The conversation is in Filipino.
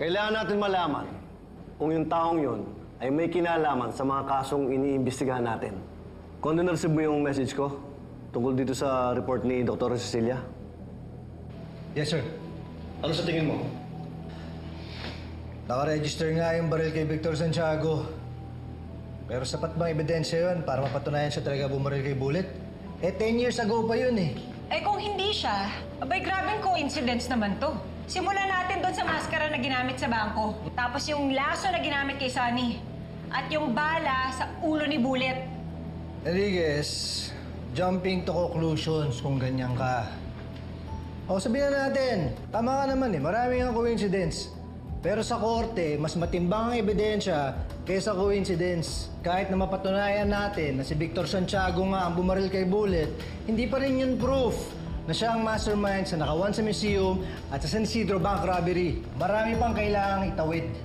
Kailangan natin malaman kung yung taong yon ay may kinalaman sa mga kasong iniimbestigahan natin. Kung ano na-receive mo yung message ko tungkol dito sa report ni Dr. Cecilia? Yes, sir. Ano sa tingin mo? Nakaregister nga yung baril kay Victor Santiago. Pero sapat bang ebidensya yun para mapatunayan siya talaga bumaril kay Bullet? Eh, 10 years ago pa yun eh. Eh kung hindi siya, abay grabing coincidence naman to. Simulan natin doon sa maskara na ginamit sa bangko. Tapos yung laso na ginamit kay Sunny. At yung bala sa ulo ni Bullet. Enriquez, jumping to conclusions kung ganyan ka. O sabihin na natin, tama ka naman eh, marami nga coincidence. Pero sa korte, mas matimbang ang ebidensya kaysa coincidence. Kahit na mapatunayan natin na si Victor Santiago nga ang bumaril kay Bullet, hindi pa rin yun proof na siya ang mastermind sa nakawan sa museum at sa San Isidro Bank Robbery. Marami pang kailangang itawid.